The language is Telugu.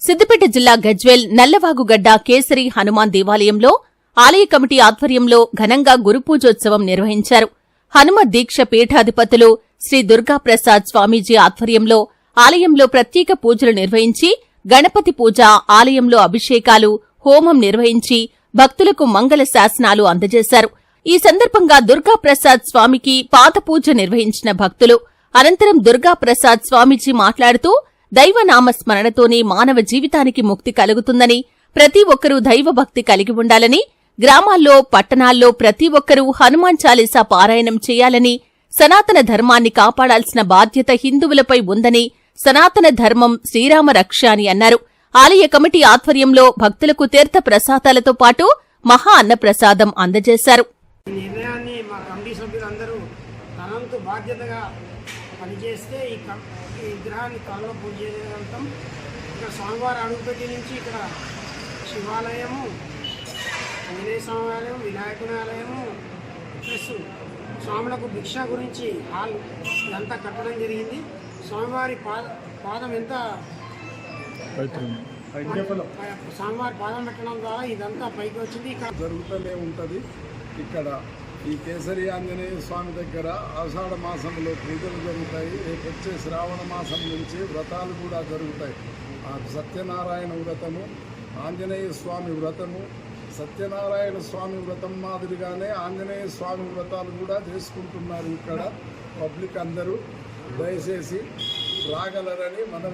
సిద్దిపేట జిల్లా గజ్వేల్ నల్లవాగుగడ్డ కేసరి హనుమాన్ దేవాలయంలో ఆలయ కమిటీ ఆధ్వర్యంలో ఘనంగా గురుపూజోత్సవం నిర్వహించారు. హనుమ దీక్ష పీఠాధిపతులు శ్రీ దుర్గాప్రసాద్ స్వామీజీ ఆధ్వర్యంలో ఆలయంలో ప్రత్యేక పూజలు నిర్వహించి గణపతి పూజ ఆలయంలో అభిషేకాలు హోమం నిర్వహించి భక్తులకు మంగళ శాసనాలు అందజేశారు. ఈ సందర్భంగా దుర్గాప్రసాద్ స్వామికి పాదపూజ నిర్వహించిన భక్తులు అనంతరం దుర్గాప్రసాద్ స్వామీజీ మాట్లాడుతూ దైవనామస్మరణతోనే మానవ జీవితానికి ముక్తి కలుగుతుందని ప్రతి ఒక్కరూ దైవభక్తి కలిగి ఉండాలని గ్రామాల్లో పట్టణాల్లో ప్రతి ఒక్కరూ హనుమాన్ చాలీసా పారాయణం చేయాలని సనాతన ధర్మాన్ని కాపాడాల్సిన బాధ్యత హిందువులపై ఉందని సనాతన ధర్మం శ్రీరామ రక్ష అని అన్నారు. ఆలయ కమిటీ ఆధ్వర్యంలో భక్తులకు తీర్థ ప్రసాదాలతో పాటు మహా అన్నప్రసాదం అందజేశారు. నిర్ణయాన్ని మా కమిటీ సభ్యులందరూ తనంతు బాధ్యతగా పనిచేస్తే ఈ కం- ఈ విగ్రహాన్ని త్వరలో పూజ చేయగలుగుతాం ఇక్కడ స్వామివారి అడుగుపెట్టి నుంచి ఇక్కడ శివాలయము ఆంజనేయ స్వామి ఆలయం వినాయకుని ఆలయము ప్లస్ స్వాములకు భిక్ష గురించి హాల్ ఇదంతా కట్టడం జరిగింది. స్వామివారి పాద పాదం ఎంత? స్వామివారి పాదం పెట్టడం ద్వారా ఇదంతా పైకి వచ్చింది. ఇక్కడ జరుగుతూనే ఉంటుంది. ఇక్కడ ఈ కేసరి ఆంజనేయ స్వామి దగ్గర ఆషాఢ మాసంలో పూజలు జరుగుతాయి. రేపు వచ్చే శ్రావణ మాసం నుంచి వ్రతాలు కూడా జరుగుతాయి. ఆ సత్యనారాయణ వ్రతము ఆంజనేయ స్వామి వ్రతము సత్యనారాయణ స్వామి వ్రతం మాదిరిగానే ఆంజనేయ స్వామి వ్రతాలు కూడా చేసుకుంటున్నారు ఇక్కడ పబ్లిక్ అందరూ. దయచేసి రాగలరని మన